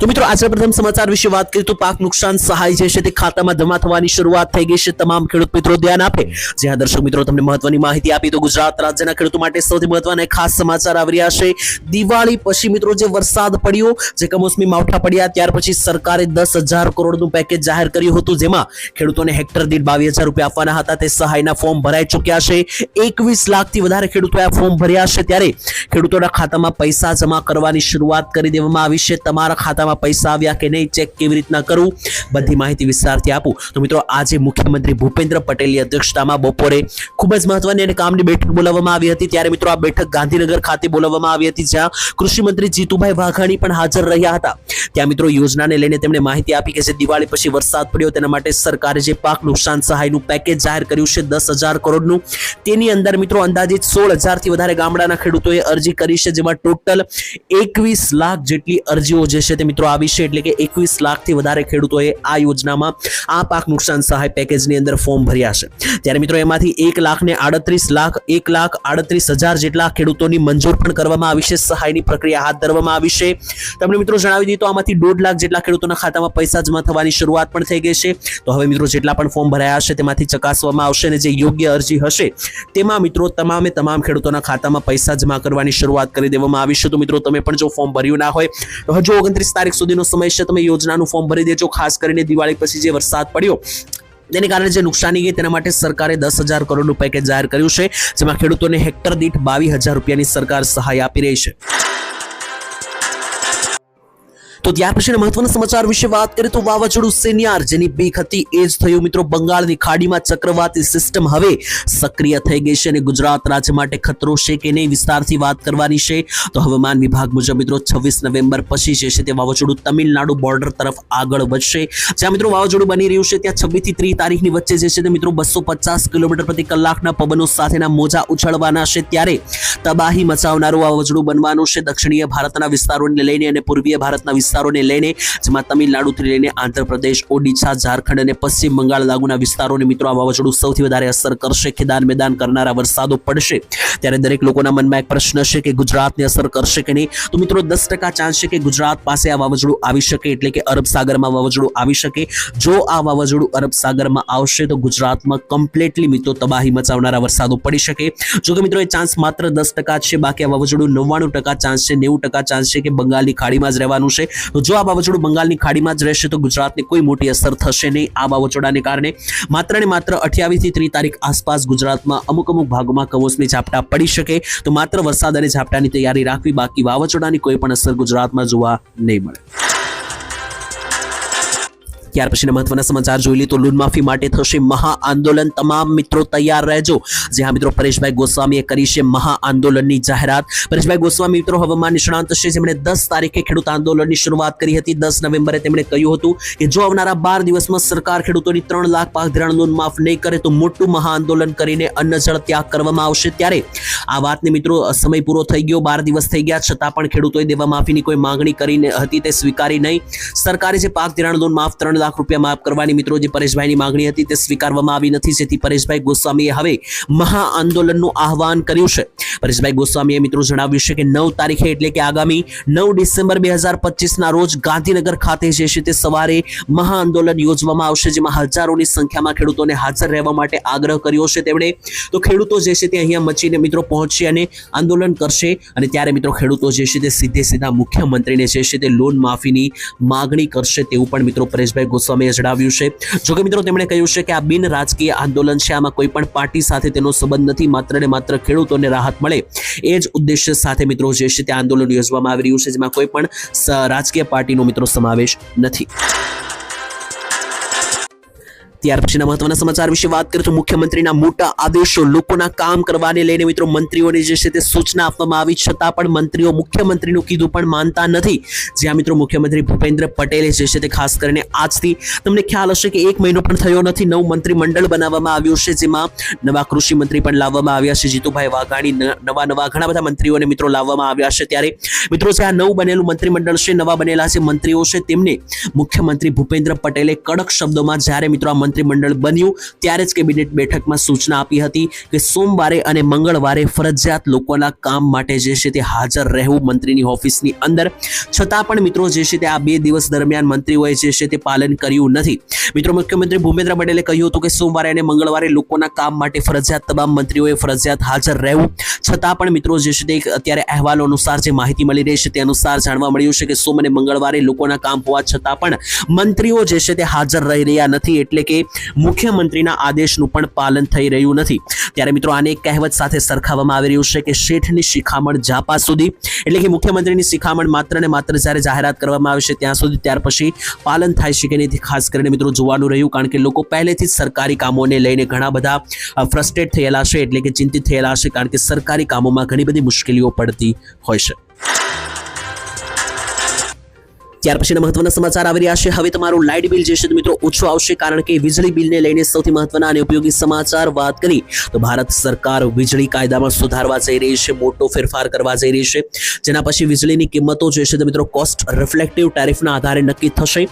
તો મિત્રો, આજના પ્રથમ સમાચાર વિશે વાત કરીએ તો પાક નુકસાન સહાય જે છે તે ખાતામાં જમા થવાની શરૂઆત થઈ ગઈ છે. તમામ ખેડૂત મિત્રો ધ્યાન આપે. જ્યાં દર્શક મિત્રો તમને મહત્વની માહિતી આપી તો ગુજરાત રાજ્યના ખેડૂતો માટે સૌથી મહત્વના ખાસ સમાચાર આવી રહ્યા છે. દિવાળી પછી મિત્રો જે વરસાદ પડ્યો, જે કમોસમી માવઠા પડ્યા, ત્યાર પછી સરકારે દસ હજાર કરોડનું પેકેજ જાહેર કર્યું હતું, જેમાં ખેડૂતોને હેક્ટર દીઠ બાવીસ હજાર રૂપિયા આપવાના હતા. તે સહાયના ફોર્મ ભરાઈ ચૂક્યા છે. એકવીસ લાખથી વધારે ખેડૂતોએ આ ફોર્મ ભર્યા છે. ત્યારે ખેડૂતોના ખાતામાં પૈસા જમા કરવાની શરૂઆત કરી દેવામાં આવી છે. તમારા ખાતામાં પૈસા આવ્યા કે નહીં ચેક કેવી રીતના કરવું બધી માહિતી વિસ્તારથી આપું. તો મિત્રો, આજે મુખ્યમંત્રી ભૂપેન્દ્ર પટેલની અધ્યક્ષતામાં બપોરે ખૂબ જ મહત્વની અને કામની બેઠક બોલાવવામાં આવી હતી. ત્યારે મિત્રો, આ બેઠક ગાંધીનગર ખાતે બોલાવવામાં આવી હતી, જ્યાં કૃષિમંત્રી જીતુભાઈ વાઘાણી પણ હાજર રહ્યા હતા. ત્યાં મિત્રો, યોજનાને લઈને તેમણે માહિતી આપી કે જે દિવાળી પછી વરસાદ પડ્યો, તેના માટે સરકારે જે પાક નુકસાન સહાયનું પેકેજ જાહેર કર્યું છે, દસ હજાર કરોડનું. તેની અંદર મિત્રો, અંદાજિત સોળ હજારથી વધારે ગામડાના ખેડૂતોએ અરજી કરી છે, જેમાં ટોટલ એકવીસ લાખ જેટલી અરજીઓ જે છે તે મિત્રો આવી છે એટલે કે એકવીસ લાખથી વધારે ખેડૂતોએ આ યોજનામાં આ પાક નુકસાન સહાય પેકેજની અંદર ફોર્મ ભર્યા છે. ત્યારે મિત્રો એમાંથી એક લાખને આડત્રીસ લાખ, એક લાખ આડત્રીસ હજાર જેટલા ખેડૂતોની મંજૂર પણ કરવામાં આવી છે. સહાયની પ્રક્રિયા હાથ ધરવામાં આવી છે. તમને મિત્રો જણાવી તો આમાંથી દોઢ લાખ જેટલા ખેડૂતોના ખાતામાં પૈસા જમા થવાની શરૂઆત પણ થઈ ગઈ છે. તો હવે મિત્રો જેટલા પણ ફોર્મ ભરાયા હશે તેમાંથી ચકાસવામાં આવશે અને જે યોગ્ય અરજી હશે તેમાં મિત્રો તમામે તમામ ખેડૂતોના ખાતામાં પૈસા જમા કરવાની શરૂઆત કરી દેવામાં આવી છે. તો મિત્રો તમે પણ જો ફોર્મ ભર્યું ના હોય તો હજુ ઓગણત્રીસ તારીખ સુધીનો સમય છે, તમે યોજનાનું ફોર્મ ભરી દેજો. ખાસ કરીને દિવાળી પછી જે વરસાદ પડ્યો, તેને કારણે જે નુકસાની ગઈ તેના માટે સરકારે દસ હજાર કરોડનું પેકેજ જાહેર કર્યું છે, જેમાં ખેડૂતોને હેક્ટર દીઠ બાવીસ હજાર રૂપિયાની સરકાર સહાય આપી રહી છે. તો ત્યાર પછીના મહત્વના સમાચાર વિશે વાત કરીએ તો વાવાઝોડું સેનિયાર જેની બીક હતી એ જ થયું. મિત્રો, બંગાળની ખાડીમાં ચક્રવાતી સિસ્ટમ હવે સક્રિય થઈ ગઈ છે અને ગુજરાત રાજ્ય માટે ખતરો છે કે નહીં વિસ્તારથી વાત કરવાની છે. તો હવામાન વિભાગ મુજબ, મિત્રો, છવ્વીસ નવેમ્બર પછી જે છે તે વાવાઝોડું તમિલનાડુ બોર્ડર તરફ આગળ વધશે. જ્યાં, મિત્રો, વાવાઝોડું બની રહ્યું છે, ત્યાં છવ્વીસથી ત્રીસ તારીખની વચ્ચે જે છે તે, મિત્રો, બસો પચાસ કિલોમીટર પ્રતિ કલાકના પવનો સાથેના મોજા ઉછળવાના છે. ત્યારે તબાહી મચાવનારું વાવાઝોડું બનવાનું છે. દક્ષિણીય ભારતના વિસ્તારોને લઈને અને પૂર્વીય ભારતના વિસ્તારોને લઈને, જેમાં તમિલનાડુથી લઈને આંધ્રપ્રદેશ, ઓડિશા, ઝારખંડ અને પશ્ચિમ બંગાળ લાગુના વિસ્તારોને મિત્રો આ વાવાઝોડું સૌથી વધારે અસર કરશે. ખેદાન મેદાન કરનારા વરસાદો પડશે. ત્યારે દરેક લોકોના મનમાં એક પ્રશ્ન છે કે ગુજરાતને અસર કરશે કે નહીં? તો મિત્રો દસ ટકા ચાન્સ છે કે ગુજરાત પાસે આ વાવાઝોડું આવી શકે, એટલે કે અરબ સાગરમાં વાવાઝોડું આવી શકે. જો આ વાવાઝોડું અરબ સાગરમાં આવશે, તો ગુજરાતમાં કમ્પ્લીટલી મિત્રો તબાહી મચાવનારા વરસાદો પડી શકે. જો કે મિત્રો એ ચાન્સ માત્ર દસ ટકા છે, બાકી આ વાવાઝોડું નવ્વાણું ટકા ચાન્સ છે, નેવું ટકા ચાન્સ છે કે બંગાળની ખાડીમાં જ રહેવાનું છે. તો જો આ વાવાઝોડું બંગાળની ખાડીમાં જ રહેશે તો ગુજરાતને કોઈ મોટી અસર થશે નહીં. આ વાવાઝોડાને કારણે માત્ર ને માત્ર અઠ્યાવીસથી ત્રીસ તારીખ આસપાસ ગુજરાતમાં અમુક અમુક ભાગોમાં કમોસમી ઝાપટા પડી શકે. તો માત્ર વરસાદ અને ઝાપટાની તૈયારી રાખવી. બાકી વાવાઝોડાની કોઈ પણ અસર ગુજરાતમાં જોવા નહીં મળે. ત્યાર પછીના મહત્વના સમાચાર જોઈ લઈએ તો લોન માફી માટે થશે મહા આંદોલન. તમામ મિત્રો તૈયાર રહેજો. જે હા મિત્રો પરેશભાઈ ગોસ્વામીએ કરી છે મહા આંદોલનની જાહેરાત. પરેશભાઈ ગોસ્વામી મિત્રો હવામાન નિષ્ણાંત છે. જેમણે દસ તારીખે ખેડૂત આંદોલનની શરૂઆત કરી હતી. દસ નવેમ્બરે તેમણે કહ્યું હતું કે જો આવનારા બાર દિવસમાં સરકાર ખેડૂતોની ત્રણ લાખ પાક ધિરાણ લોન માફ નહીં કરે તો મોટું મહા આંદોલન કરીને અન્ન જળ ત્યાગ કરવામાં આવશે ત્યારે. આ વાતને મિત્રો સમય પૂરો થઈ ગયો. બાર દિવસ થઈ ગયા છતાં પણ ખેડૂતોએ દેવા માફીની કોઈ માંગણી કરીને હતી. તે સ્વીકારી નહીં. સરકારે જે પાક ધિરાણ લોન માફ ત્રણ લાખ રૂપિયા માફ કરવાની મિત્રો જે પરેશભાઈની માંગણી હતી તે સ્વીકારવામાં આવી નથી. જેથી પરેશભાઈ ગોસ્વામીએ હવે મહા આંદોલનનું આહવાન કર્યું છે. પરેશભાઈ ગોસ્વામીએ મિત્રો જણાવ્યું છે કે નવ તારીખે એટલે કે આગામી નવ ડિસેમ્બર બે હજાર પચીસના રોજ ગાંધીનગર ખાતે જે છે તે સવારે મહા આંદોલન યોજવામાં આવશે. જેમાં હજારોની સંખ્યામાં ખેડૂતોને હાજર રહેવા માટે આગ્રહ કર્યો છે. તેમણે તો ખેડૂતો જે છે તે અહીંયા મચીને મિત્રો પહોંચશે અને આંદોલન કરશે. અને ત્યારે મિત્રો ખેડૂતો જે છે તે સીધે સીધા મુખ્યમંત્રીને જે છે તે લોન માફીની માગણી કરશે તેવું પણ મિત્રો પરેશભાઈ ગોસ્વામીએ જણાવ્યું છે. જોકે મિત્રો તેમણે કહ્યું છે કે આ બિન રાજકીય આંદોલન છે. આમાં કોઈ પણ પાર્ટી સાથે તેનો સંબંધ નથી. માત્ર ને માત્ર ખેડૂતોને રાહત મળે એ જ ઉદ્દેશ્ય સાથે મિત્રો જે છે તે આંદોલન યોજવામાં આવી રહ્યું છે, જેમાં કોઈ પણ રાજકીય પાર્ટીનો મિત્રો સમાવેશ નથી. ત્યાર પછીના મહત્વના સમાચાર વિશે વાત કરીએ મુખ્યમંત્રીના મોટા આદેશો લોકોના કામ કરવાને લઈને મિત્રો મંત્રીઓને જે છે તે સૂચના આપવામાં આવી, છતાં પણ મંત્રીઓ મુખ્યમંત્રીનું કીધું પણ માનતા નથી. જ્યાં મિત્રો મુખ્યમંત્રી ભૂપેન્દ્ર પટેલે જે છે તે ખાસ કરીને આજથી તમને ખ્યાલ હશે કે એક મહિનો પણ થયો નથી, નવું મંત્રીમંડળ બનાવવામાં આવ્યું છે, જેમાં નવા કૃષિ મંત્રી પણ લાવવામાં આવ્યા છે, જીતુભાઈ વાઘાણી નવા નવા ઘણા બધા મંત્રીઓને મિત્રો લાવવામાં આવ્યા છે ત્યારે. મિત્રો જે આ નવું બનેલું મંત્રીમંડળ છે, નવા બનેલા જે મંત્રીઓ છે, તેમને મુખ્યમંત્રી ભૂપેન્દ્ર પટેલે કડક શબ્દોમાં જ્યારે મિત્રો આ મંત્રીમંડળ બન્યું, ત્યારે જ કેબિનેટ બેઠકમાં સૂચના આપી હતી કે સોમવારે અને મંગળવારે ફરજિયાત લોકોના કામ માટે જે છે તે હાજર રહેવું મંત્રીની ઓફિસની અંદર. છતાં પણ મિત્રો, જે છે તે આ બે દિવસ દરમિયાન મંત્રીઓએ જે છે તે પાલન કર્યું નથી. મિત્રો, મુખ્યમંત્રી ભૂપેન્દ્ર પટેલે કહ્યું હતું કે સોમવારે અને મંગળવારે લોકોના કામ માટે ફરજિયાત તમામ મંત્રીઓએ ફરજિયાત હાજર રહેવું. છતાં પણ મિત્રો, જે છે તે અત્યારે અહેવાલો અનુસાર જે માહિતી મળી રહી છે તે અનુસાર જાણવા મળ્યું છે કે સોમ અને મંગળવારે લોકોના કામ હોવા છતાં પણ મંત્રીઓ જે છે તે હાજર રહી રહ્યા નથી, એટલે કે મુખ્યમંત્રીના આદેશનું પણ પાલન થઈ રહ્યું નથી. ત્યારે મિત્રો આને કહેવત સાથે સરખાવવામાં આવી રહ્યું છે કે શેઠની શિખામણ જાપા સુધી, એટલે કે મુખ્યમંત્રીની શિખામણ માત્ર ને માત્ર જ્યારે જાહેરાત કરવામાં આવે છે ત્યાં સુધી, ત્યાર પછી પાલન થાય છે કે નહીં ખાસ કરીને મિત્રો જોવાનું રહ્યું, કારણ કે લોકો પહેલેથી જ સરકારી કામોને લઈને ઘણા બધા ફ્રસ્ટ્રેટ થયેલા છે, એટલે કે ચિંતિત થયેલા છે, કારણ કે સરકારી કામોમાં ઘણી બધી મુશ્કેલીઓ પડતી હોય છે. ત્યાર પછીના મહત્વના સમાચાર આવી રહ્યા છે. હવે તમારું લાઇટ બિલ જે છે મિત્રો ઓછું આવશે કારણ કે વીજળી બિલને લઈને સૌથી મહત્વના અને ઉપયોગી સમાચાર વાત કરી. તો ભારત સરકાર વીજળી કાયદામાં સુધારવા જઈ રહી છે, મોટો ફેરફાર કરવા જઈ રહી છે. જેના પછી વીજળીની કિંમતો જે છે મિત્રો કોસ્ટ રિફ્લેક્ટિવ ટેરિફના આધારે નક્કી થશે.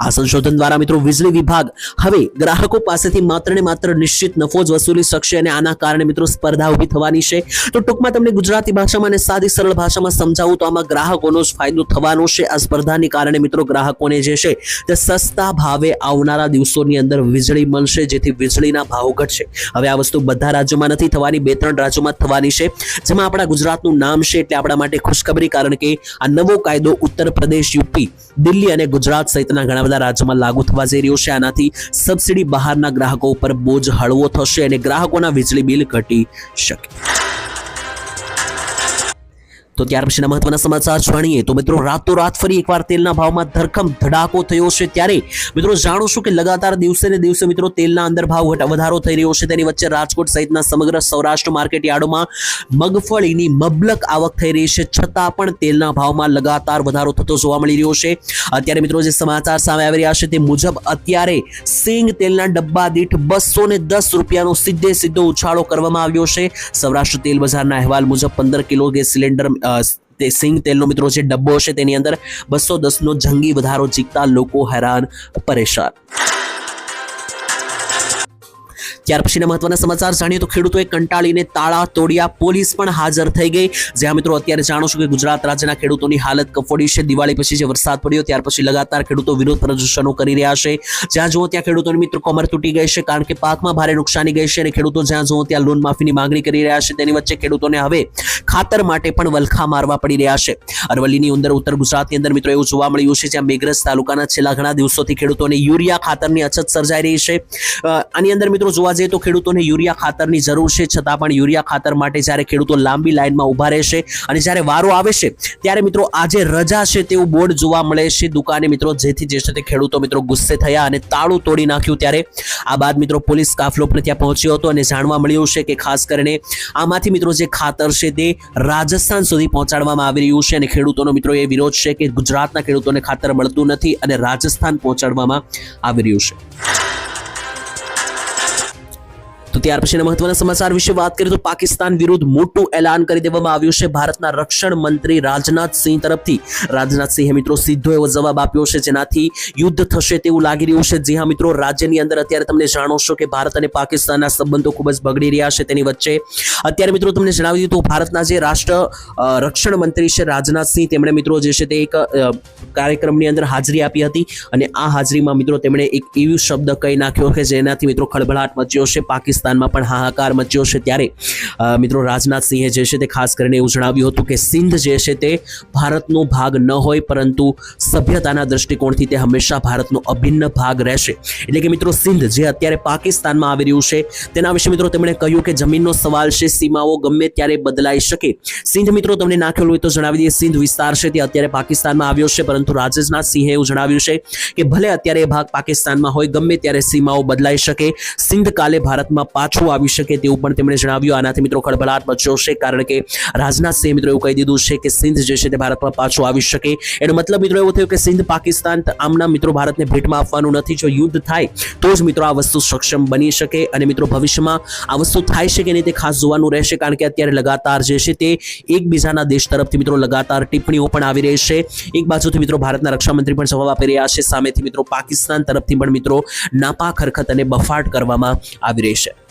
આ સંશોધન દ્વારા મિત્રો વીજળી વિભાગ હવે ગ્રાહકો પાસેથી માત્ર ને માત્ર નિશ્ચિત નફો જ વસૂલી શકશે અને આના કારણે મિત્રો સ્પર્ધા ઊભી થવાની છે. તો ટૂંકમાં તમને ગુજરાતી ભાષામાં અને સાદી સરળ ભાષામાં સમજાવું તો આમાં ગ્રાહકોનો જ ફાયદો થવાનો છે. આ સ્પર્ધાની કારણે મિત્રો ગ્રાહકોને જે છે તે સસ્તા ભાવે આવનારા દિવસોની અંદર વીજળી મળશે, જેથી વીજળીના ભાવ ઘટશે. હવે આ વસ્તુ બધા રાજ્યોમાં નથી થવાની, બે ત્રણ રાજ્યોમાં થવાની છે. જેમાં આપણા ગુજરાતનું નામ છે એટલે આપણા માટે ખુશખબરી, કારણ કે આ નવો કાયદો ઉત્તર પ્રદેશ, યુપી, દિલ્હી અને ગુજરાત સહિતના ઘણા બધા રાજ્યોમાં લાગુ થવા જઈ રહ્યો છે. આનાથી સબસિડી બહારના ગ્રાહકો ઉપર બોજ હળવો થશે અને ગ્રાહકોના વીજળી બિલ ઘટી શકે. તો ત્યાર પછીના મહત્વના સમાચાર જાણીએ. તો મિત્રો, રાતોરાત ફરી એકવાર તેલના ભાવમાં ધરખમ ધડાકો થયો છે ત્યારે, મિત્રો, જાણો છું કે લગાતાર દિવસે ને દિવસે, મિત્રો, તેલના અંદર ભાવ વધારો થઈ રહ્યો છે. તેની વચ્ચે રાજકોટ સહિતના સમગ્ર સૌરાષ્ટ્ર માર્કેટ યાર્ડોમાં મગફળીની મબલક આવક થઈ રહી છે. છતાં પણ તેલના ભાવમાં લગાતાર વધારો થતો જોવા મળી રહ્યો છે. અત્યારે, મિત્રો, જે સમાચાર સામે આવી રહ્યા છે તે મુજબ અત્યારે સિંગ તેલના ડબ્બા દીઠ બસો ને દસ રૂપિયાનો સીધે સીધો ઉછાળો કરવામાં આવ્યો છે. સૌરાષ્ટ્ર તેલ બજારના અહેવાલ મુજબ પંદર કિલો ગેસ સિલિન્ડર તે સિંગ તેલનો મિત્રો જે ડબ્બો છે તેની અંદર બસો દસનો જંગી વધારો ચીકતા લોકો હેરાન પરેશાન. ત્યાર પછીના મહત્વના સમાચાર જાણીએ તો ખેડૂતોએ કંટાળીને તાળા તોડ્યા. પોલીસ પણ હાજર થઈ ગઈ. જ્યાં મિત્રો અત્યારે જાણો છો કે ગુજરાત રાજ્યના ખેડૂતોની હાલત કફોડી છે. દિવાળી પછી જે વરસાદ પડ્યો, ત્યાર પછી લગાતાર ખેડૂતો વિરોધ પ્રદર્શનો કરી રહ્યા છે. જ્યાં જુઓ ત્યાં ખેડૂતોની મિત્રો કમર તૂટી ગઈ છે કારણ કે પાકમાં ભારે નુકસાની ગઈ છે અને ખેડૂતો જ્યાં જુઓ ત્યાં લોન માફીની માંગણી કરી રહ્યા છે. તેની વચ્ચે ખેડૂતોને હવે ખાતર માટે પણ વલખા મારવા પડી રહ્યા છે. અરવલ્લીની અંદર ઉત્તર ગુજરાતની અંદર મિત્રો એવું જોવા મળ્યું છે જ્યાં મેઘરજ તાલુકાના છેલ્લા ઘણા દિવસોથી ખેડૂતોને યુરિયા ખાતરની અછત સર્જાઈ રહી છે. આની અંદર મિત્રો જોવા જઈએ તો ખેડૂતોને યુરિયા ખાતરની જરૂર છે. છતાં પણ યુરિયા ખાતર માટે જ્યારે ખેડૂતો લાંબી લાઇનમાં ઊભા રહેશે અને જ્યારે વારો આવે છે, ત્યારે મિત્રો આજે રજા છે તેવું બોર્ડ જોવા મળે છે. દુકાને મિત્રો જેથી જે છે તે ખેડૂતો મિત્રો ગુસ્સે થયા અને તાળું તોડી નાખ્યું ત્યારે આ બાદ મિત્રો પોલીસ કાફલો પણ ત્યાં પહોંચ્યો હતો અને જાણવા મળ્યું છે કે ખાસ કરીને આમાંથી મિત્રો જે ખાતર છે તે રાજસ્થાન સુધી પહોંચાડવામાં આવી રહ્યું છે અને ખેડૂતોનો મિત્રો એ વિરોધ છે કે ગુજરાતના ખેડૂતોને ખાતર મળતું નથી અને રાજસ્થાન પહોંચાડવામાં આવી રહ્યું છે. તો ત્યાર પછીના મહત્વના સમાચાર વિશે વાત કરીએ તો પાકિસ્તાન વિરુદ્ધ મોટું એલાન કરી દેવામાં આવ્યું છે. ભારતના રક્ષણ મંત્રી રાજનાથ સિંહ તરફથી. રાજનાથ સિંહે મિત્રો સીધો એવો જવાબ આપ્યો છે જેનાથી યુદ્ધ થશે તેવું લાગી રહ્યું છે. જી હા મિત્રો, રાજ્યની અંદર અત્યારે તમને જાણો છો કે ભારત અને પાકિસ્તાનના સંબંધો ખૂબ જ બગડી રહ્યા છે તેની વચ્ચે. અત્યારે મિત્રો તમને જણાવી દીધું ભારતના જે રાષ્ટ્ર રક્ષણ મંત્રી છે રાજનાથ સિંહ, તેમણે મિત્રો જે છે તે એક કાર્યક્રમની અંદર હાજરી આપી હતી અને આ હાજરીમાં મિત્રો તેમણે એક એવી શબ્દ કહી નાખ્યો કે જેનાથી મિત્રો ખળભળાટ મચ્યો છે. પાકિસ્તાન પાકિસ્તાનમાં પણ હાહાકાર મચ્યો છે ત્યારે મિત્રો રાજનાથસિંહે જે છે તે ખાસ કરીને એવું જણાવ્યું હતું કે સિંધ જે છે તે ભારતનો ભાગ ન હોય પરંતુ સભ્યતાના દ્રષ્ટિકોણથી તે હંમેશા ભારતનો અભિન્ન ભાગ રહેશે. એટલે કે મિત્રો સિંધ જે અત્યારે પાકિસ્તાનમાં આવી રહ્યું છે, તેના વિશે મિત્રો તેમણે કહ્યું કે જમીનનો સવાલ છે, સીમાઓ ગમે ત્યારે બદલાઈ શકે. સિંધ મિત્રો તમને નાખેલું હોય તો જણાવી દઈએ, સિંધ વિસ્તાર છે તે અત્યારે પાકિસ્તાનમાં આવ્યો છે, પરંતુ રાજનાથ સિંહે એવું જણાવ્યું છે કે ભલે અત્યારે એ ભાગ પાકિસ્તાનમાં હોય, ગમે ત્યારે સીમાઓ બદલાઈ શકે. સિંધ કાલે ભારતમાં પાછું આવી શકે તેવું પણ તેમણે જણાવ્યું. આનાથી મિત્રો ખળભળાટ મચ્યો છે, કારણ કે રાજનાથ સિંહે મિત્રો એવું કહી દીધું છે કે સિંધ જે છે તે ભારતમાં પાછું આવી શકે. એનો મતલબ મિત્રો એવું થયું કે સિંધ પાકિસ્તાન આમના મિત્રો ભારતને ભેટમાં આપવાનું નથી. જો યુદ્ધ થાય, તો જ મિત્રો આ વસ્તુ સક્ષમ બની શકે અને મિત્રો ભવિષ્યમાં આ વસ્તુ થાય છે કે નહીં તે ખાસ જોવાનું રહેશે, કારણ કે અત્યારે લગાતાર જે છે તે એકબીજાના દેશ તરફથી મિત્રો લગાતાર ટિપ્પણીઓ પણ આવી રહી છે. એક બાજુથી મિત્રો ભારતના રક્ષામંત્રી પણ જવાબ આપી રહ્યા છે, સામેથી મિત્રો પાકિસ્તાન તરફથી પણ મિત્રો નાપાક હરકત અને બફાટ કરવામાં આવી રહી છે.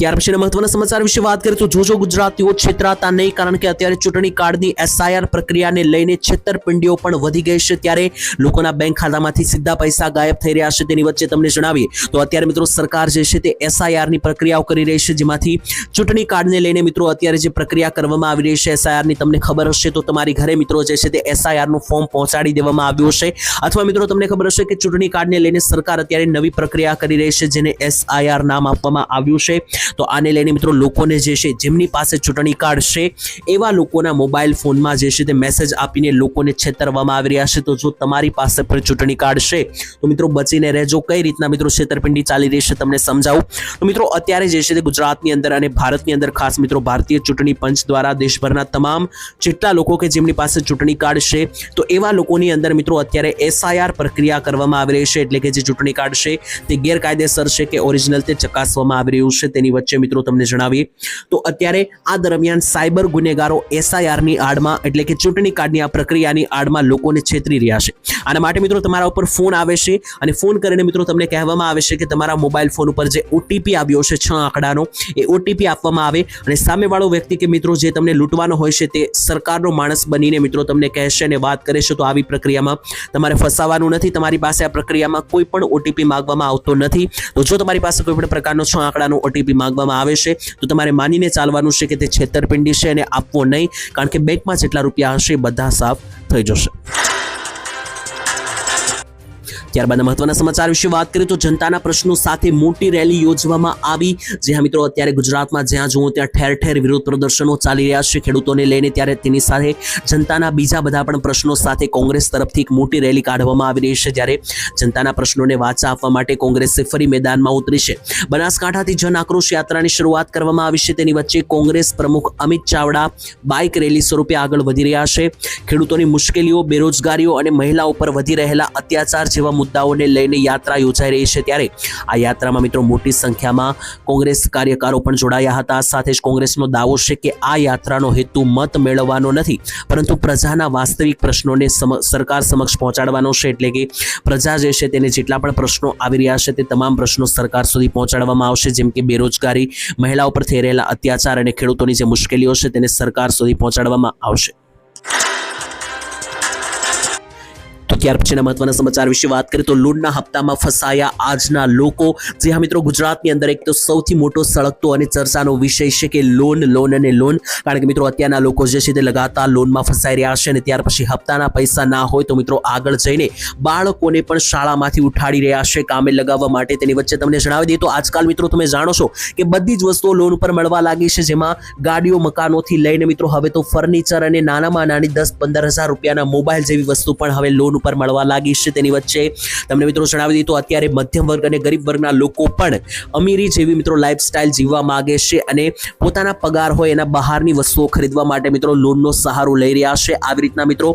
ત્યાર પછીના મહત્વના સમાચાર વિશે વાત કરીએ તો જોજો ગુજરાતીઓ છેતરાતા નહીં, કારણ કે અત્યારે ચૂંટણી કાર્ડની એસઆઈઆર પ્રક્રિયાને લઈને છેતરપિંડીઓ પણ વધી ગઈ છે. ત્યારે લોકોના બેંક ખાતામાંથી સીધા પૈસા ગાયબ થઈ રહ્યા છે તેની વચ્ચે તમને જણાવીએ તો અત્યારે મિત્રો સરકાર જે છે તે એસઆઈઆરની પ્રક્રિયાઓ કરી રહી છે, જેમાંથી ચૂંટણી કાર્ડને લઈને મિત્રો અત્યારે જે પ્રક્રિયા કરવામાં આવી રહી છે એસઆઈઆરની તમને ખબર હશે તો તમારી ઘરે મિત્રો જે છે તે એસઆઈઆરનું ફોર્મ પહોંચાડી દેવામાં આવ્યું છે. અથવા મિત્રો તમને ખબર હશે કે ચૂંટણી કાર્ડને લઈને સરકાર અત્યારે નવી પ્રક્રિયા કરી રહી છે, જેને એસઆઈઆર નામ આપવામાં આવ્યું છે. તો આને લઈને મિત્રો લોકોને જે છે, જેમની પાસે ચૂંટણી કાર્ડ છે, એવા લોકોના મોબાઈલ ફોનમાં જે છે તે મેસેજ આપીને લોકોને છેતરવામાં આવી રહ્યા છે. તો જો તમારી પાસે પણ ચૂંટણી કાર્ડ છે, તો મિત્રો બચીને રહેજો. કઈ રીતના મિત્રો છેતરપિંડી ચાલી રહી છે તમને સમજાવું? તો મિત્રો અત્યારે જે છે તે ગુજરાતની અંદર અને ભારતની અંદર ખાસ મિત્રો ભારતીય ચૂંટણી પંચ દ્વારા દેશભરના તમામ જેટલા લોકો કે જેમની પાસે ચૂંટણી કાર્ડ છે, તો એવા લોકોની અંદર મિત્રો અત્યારે એસઆઈઆર પ્રક્રિયા કરવામાં આવી રહી છે. એટલે કે જે ચૂંટણી કાર્ડ છે તે ગેરકાયદેસર છે કે ઓરિજિનલ તે ચકાસવામાં આવી રહ્યું છે તેની વચ્ચે મિત્રો તમને જણાવીએ. તો અત્યારે આ દરમિયાન સાયબર ગુનેગારો એસઆઈઆરની આડમાં એટલે કે ચૂંટણી કાર્ડની આ પ્રક્રિયાની આડમાં લોકોને છેતરી રહ્યા છે. આના માટે મિત્રો તમારા ઉપર ફોન આવે છે અને ફોન કરીને મિત્રો તમને કહેવામાં આવે છે કે તમારા મોબાઈલ ફોન ઉપર જે ઓટીપી આવ્યો છે છ આંકડાનો, એ ઓટીપી આપવામાં આવે અને સામેવાળો વ્યક્તિ કે મિત્રો જે તમને લૂંટવાનો હોય છે તે સરકારનો માણસ બનીને મિત્રો તમને કહેશે અને વાત કરે છે તો આવી પ્રક્રિયામાં તમારે ફસાવાનું નથી, તમારી પાસે આ પ્રક્રિયામાં કોઈ પણ ઓટીપી માંગવામાં આવતો નથી. તો જો તમારી પાસે કોઈ પણ પ્રકારનો છ આંકડાનો ઓટીપી માંગવામાં આવે છે. તો તમારે માનીને ચાલવાનું છે કે તે છેતરપિંડી છે અને આપવો નહીં. કારણ કે બેંકમાં જેટલા રૂપિયા હશે બધા સાફ થઈ જશે. ત્યારબાદ મહત્વના સમાચાર વિશે વાત કરીએ તો જનતાના પ્રશ્નો સાથે મોટી રેલી યોજવામાં આવી. જે હા મિત્રો, અત્યારે ગુજરાતમાં જ્યાં જુઓ ત્યાં ઠેર ઠેર વિરોધ પ્રદર્શનો ચાલી રહ્યા છે. ખેડૂતોને લઈને ત્યારે તેની સાથે જનતાના બીજા બધા પણ પ્રશ્નો સાથે કોંગ્રેસ તરફથી એક મોટી રેલી કાઢવામાં આવી રહી છે. જ્યારે જનતાના પ્રશ્નોને વાચા આપવા માટે કોંગ્રેસે ફરી મેદાનમાં ઉતરી છે. બનાસકાંઠાથી જન આક્રોશ યાત્રાની શરૂઆત કરવામાં આવી છે. તેની વચ્ચે કોંગ્રેસ પ્રમુખ અમિત ચાવડા બાઇક રેલી સ્વરૂપે આગળ વધી રહ્યા છે. ખેડૂતોની મુશ્કેલીઓ, બેરોજગારીઓ અને મહિલાઓ પર વધી રહેલા અત્યાચાર જેવા મુદ્દાઓને લઈને યાત્રા યોજાઈ રહી છે ત્યારે આ યાત્રામાં મિત્રો મોટી સંખ્યામાં કોંગ્રેસ કાર્યકરો પણ જોડાયા હતા. સાથે જ કોંગ્રેસનો દાવો છે કે આ યાત્રાનો હેતુ મત મેળવવાનો નથી, પરંતુ પ્રજાના વાસ્તવિક પ્રશ્નોને સરકાર સમક્ષ પહોંચાડવાનો છે એટલે કે પ્રજા જે છે તેને જેટલા પણ પ્રશ્નો આવી રહ્યા છે તે તમામ પ્રશ્નો સરકાર સુધી પહોંચાડવામાં આવશે. જેમ કે બેરોજગારી, મહિલાઓ પર થઈ રહેલા અત્યાચાર અને ખેડૂતોની જે મુશ્કેલીઓ છે તેને સરકાર સુધી પહોંચાડવામાં આવશે. ત્યાર પછીના મહત્વના સમાચાર વિશે વાત કરીએ તો લોનના હપ્તામાં ફસાયા આજના લોકો. જે હા મિત્રો ગુજરાતની અંદર એક તો સૌથી મોટો સળગતો અને ચર્ચાનો વિષય છે કે લોન લોન અને લોન. કારણ કે મિત્રો અત્યારના લોકો જે છે તે લગાતાર લોનમાં ફસાઈ રહ્યા છે અને ત્યાર પછી હપ્તાના પૈસા ના હોય તો મિત્રો આગળ જઈને બાળકોને પણ શાળામાંથી ઉઠાડી રહ્યા છે કામે લગાવવા માટે. તેની વચ્ચે તમને જણાવી દઈએ તો આજકાલ મિત્રો તમે જાણો છો કે બધી જ વસ્તુઓ લોન ઉપર મળવા લાગી છે. જેમાં ગાડીઓ, મકાનોથી લઈને મિત્રો હવે તો ફર્નિચર અને નાનામાં નાની દસ પંદર હજાર રૂપિયાના મોબાઈલ જેવી વસ્તુ પણ હવે લોન ઉપર મળવા લાગી છે તેની વચ્ચે. તમને મિત્રો જણાવી દીધું અત્યારે મધ્યમ વર્ગ અને ગરીબ વર્ગના લોકો પણ અમીરી જેવી મિત્રો લાઇફસ્ટાઇલ જીવવા માગે છે અને પોતાના પગાર હોય એના બહારની વસ્તુઓ ખરીદવા માટે મિત્રો લોનનો સહારો લઈ રહ્યા છે. આવી રીતના મિત્રો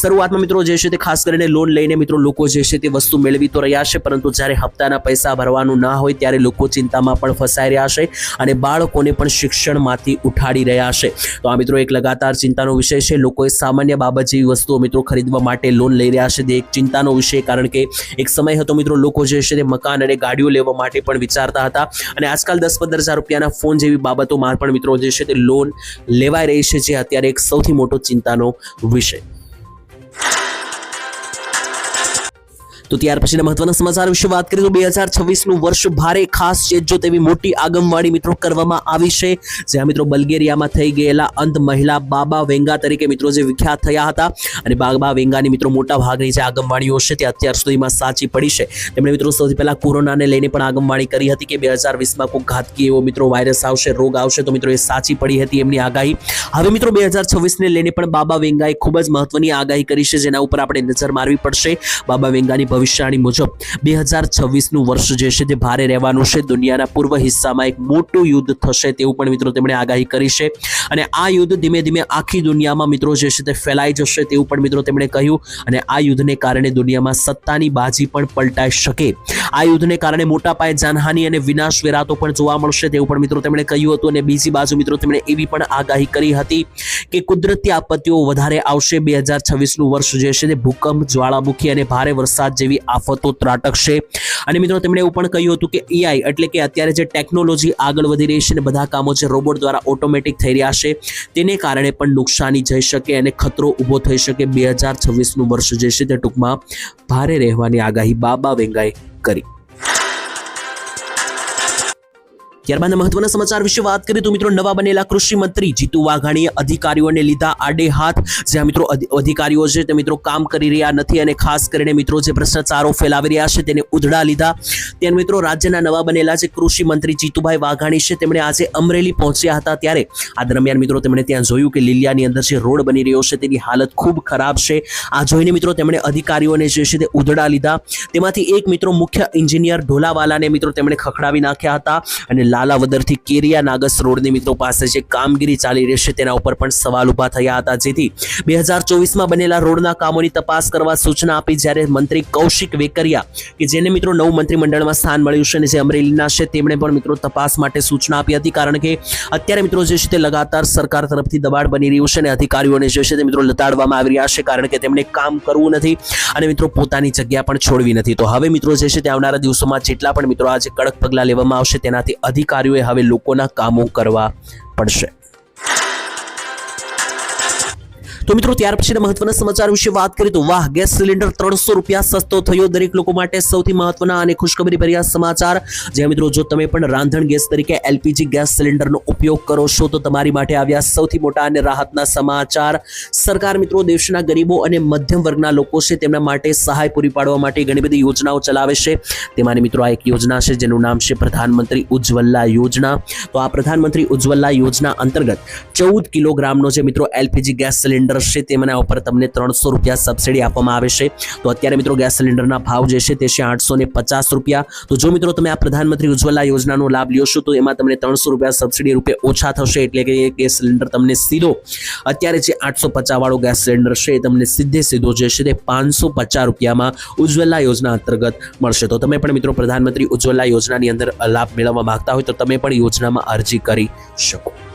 શરૂઆતમાં મિત્રો જે છે તે ખાસ કરીને લોન લઈને મિત્રો લોકો જે છે તે વસ્તુ મેળવી તો રહ્યા છે, પરંતુ જ્યારે હપ્તાના પૈસા ભરવાનું ના હોય ત્યારે લોકો ચિંતામાં પણ ફસાઈ રહ્યા છે અને બાળકોને પણ શિક્ષણમાંથી ઉઠાડી રહ્યા છે. તો આ મિત્રો એક લગાતાર ચિંતાનો વિષય છે. લોકોએ સામાન્ય બાબત જેવી વસ્તુઓ મિત્રો ખરીદવા માટે લોન લઈ રહ્યા છે. તે એક ચિંતાનો વિષય, કારણ કે એક સમય હતો મિત્રો, લોકો જે છે તે મકાન અને ગાડીઓ લેવા માટે પણ વિચારતા હતા. અને આજકાલ દસ પંદર હજાર રૂપિયાના ફોન જેવી બાબતોમાં પણ મિત્રો જે છે તે લોન લેવાઈ રહી છે, જે અત્યારે એક સૌથી મોટો ચિંતાનો વિષય. તો ત્યાર પછીના મહત્વના સમાચાર વિશે વાત કરીએ તો બે હજાર છવ્વીસનું વર્ષ ભારે ખાસ છે, જો તેવી મોટી આગમવાણી મિત્રો કરવામાં આવી છે. જ્યાં મિત્રો બલ્ગેરિયામાં થઈ ગયેલા અંત મહિલા બાબા વેંગા તરીકે મિત્રો જે વિખ્યાત થયા હતા અને બાબા વેંગાની મિત્રો મોટા ભાગની જે આગમવાણીઓ છે તે અત્યાર સુધીમાં સાચી પડી છે. તેમણે મિત્રો સૌથી પહેલાં કોરોનાને લઈને પણ આગમવાણી કરી હતી કે બે હજાર વીસમાં કોઈ ઘાતકી એવો મિત્રો વાયરસ આવશે, રોગ આવશે તો મિત્રો એ સાચી પડી હતી એમની આગાહી. હવે મિત્રો બે હજાર છવ્વીસને લઈને પણ બાબા વેંગાએ ખૂબ જ મહત્વની આગાહી કરી છે, જેના ઉપર આપણે નજર મારવી પડશે. બાબા વેંગાની ભવિષ્યવાણી મુજબ બે હજાર છવ્વીસનું વર્ષ જે છે તે ભારે રહેવાનું છે. દુનિયાના પૂર્વ હિસ્સામાં એક મોટું યુદ્ધ થશે તેવું પણ મિત્રો તેમણે આગાહી કરી છે. અને આ યુદ્ધ ધીમે ધીમે આખી દુનિયામાં મિત્રો જે છે તે ફેલાઈ જશે તેવું પણ મિત્રો તેમણે કહ્યું. અને આ યુદ્ધને કારણે દુનિયામાં સત્તાની બાજી પણ પલટાઈ શકે. આ યુદ્ધને કારણે મોટા પાયે જાનહાની અને વિનાશ વેરાતો પણ જોવા મળશે તેવું પણ મિત્રો તેમણે કહ્યું હતું. અને બીજી બાજુ મિત્રો તેમણે એવી પણ આગાહી કરી હતી કે કુદરતી આપત્તિઓ વધારે આવશે. બે હજાર છવ્વીસનું વર્ષ જે છે તે ભૂકંપ, જ્વાળામુખી અને ભારે વરસાદ જેવી આફતો ત્રાટકશે. અને મિત્રો, તેમણે એવું પણ કહ્યું હતું કે એઆઈ એટલે કે અત્યારે જે ટેકનોલોજી આગળ વધી રહી છે અને બધા કામો જે રોબોટ દ્વારા ઓટોમેટિક થઈ રહ્યા છે, તેને કારણે પણ નુકસાની જઈ શકે અને ખતરો ઊભો થઈ શકે બે હજાર છવ્વીસનું વર્ષ જે છે તે ટૂંકમાં ભારે રહેવાની આગાહી બાબા વેંગાએ કરી. ત્યારબાદ મહત્વના સમાચાર વિશે વાત કરીએ તો મિત્રો નવા બનેલા કૃષિ મંત્રી જીતુ વાઘાણીએ અધિકારીઓને લીધા આડે હાથ. જ્યાં મિત્રો અધિકારીઓ છે તે મિત્રો કામ કરી રહ્યા નથી અને ખાસ કરીને મિત્રો જે ભ્રષ્ટાચારો ફેલાવી રહ્યા છે તેને ઉધડા લીધા. ત્યાં મિત્રો રાજ્યના નવા બનેલા જે કૃષિ મંત્રી જીતુભાઈ વાઘાણી છે તેમણે આજે અમરેલી પહોંચ્યા હતા ત્યારે. આ દરમિયાન મિત્રો તેમણે ત્યાં જોયું કે લીલિયાની અંદર જે રોડ બની રહ્યો છે તેની હાલત ખૂબ ખરાબ છે. આ જોઈને મિત્રો તેમણે અધિકારીઓને જે છે તે ઉધડા લીધા. તેમાંથી એક મિત્રો મુખ્ય એન્જિનિયર ઢોલાવાલાને મિત્રો તેમણે ખખડાવી નાખ્યા હતા અને લાલાવદરથી કેરિયા નાગસ રોડની મિત્રો પાસે જે કામગીરી ચાલી રહી છે તેના ઉપર પણ સવાલ ઊભા થયા હતા. જેથી બે હજાર ચોવીસમાં બનેલા રોડના કામોની તપાસ કરવા સૂચના આપી જ્યારે મંત્રી કૌશિક વેકરિયા, કે જેને મિત્રો નવું મંત્રીમંડળમાં સ્થાન મળ્યું છે અને જે અમરેલીના છે, તેમણે પણ મિત્રો તપાસ માટે સૂચના આપી હતી. કારણ કે અત્યારે મિત્રો જે છે તે લગાતાર સરકાર તરફથી દબાણ બની રહ્યું છે અને અધિકારીઓને જે છે તે મિત્રો લતાડવામાં આવી રહ્યા છે, કારણ કે તેમને કામ કરવું નથી અને મિત્રો પોતાની જગ્યા પણ છોડવી નથી. તો હવે મિત્રો જે છે તે આવનારા દિવસોમાં જેટલા પણ મિત્રો આજે કડક પગલાં લેવામાં આવશે તેનાથી અધિકારીઓએ હવે લોકોના કામો કરવા પડશે. તો મિત્રો, ત્યાર પછીના મહત્વના સમાચાર વિશે વાત કરીએ તો વાહ, ગેસ સિલિન્ડર ત્રણસો રૂપિયા સસ્તો થયો દરેક લોકો માટે સૌથી મહત્વના અને ખુશખબરી ભર્યા સમાચાર. જ્યાં મિત્રો, જો તમે પણ રાંધણ ગેસ તરીકે એલપીજી ગેસ સિલિન્ડરનો ઉપયોગ કરો છો, તો તમારી માટે આવ્યા સૌથી મોટા અને રાહતના સમાચાર. સરકાર મિત્રો, દેશના ગરીબો અને મધ્યમ વર્ગના લોકો છે, તેમના માટે સહાય પૂરી પાડવા માટે ઘણી બધી યોજનાઓ ચલાવે છે. તેમાંની મિત્રો, આ એક યોજના છે, જેનું નામ છે પ્રધાનમંત્રી ઉજ્જવલા યોજના. તો આ પ્રધાનમંત્રી ઉજ્જવલા યોજના અંતર્ગત ચૌદ કિલોગ્રામનો જે મિત્રો, એલપીજી ગેસ સિલિન્ડર છે તેમના ઉપર તમને ત્રણસો રૂપિયા સબસિડી આપવામાં આવે છે. તો અત્યારે મિત્રો ગેસ સિલિન્ડરના ભાવ જે છે તે છે આઠસો પચાસ રૂપિયા. તો જો મિત્રો તમે આ પ્રધાનમંત્રી ઉજ્જવલા યોજનાનો લાભ લ્યો તો એમાં તમને ત્રણસો રૂપિયા સબસિડી રૂપે ઓછા થશે એટલે કે ગેસ સિલિન્ડર તમને સીધો અત્યારે જે આઠસો વાળો ગેસ સિલિન્ડર છે એ તમને સીધે સીધો જે છે તે પાંચસો પચાસ રૂપિયામાં ઉજ્જવલા યોજના અંતર્ગત મળશે. તો તમે પણ મિત્રો પ્રધાનમંત્રી ઉજ્જવલા યોજનાની અંદર લાભ મેળવવા માંગતા હોય તો તમે પણ યોજનામાં અરજી કરી શકો.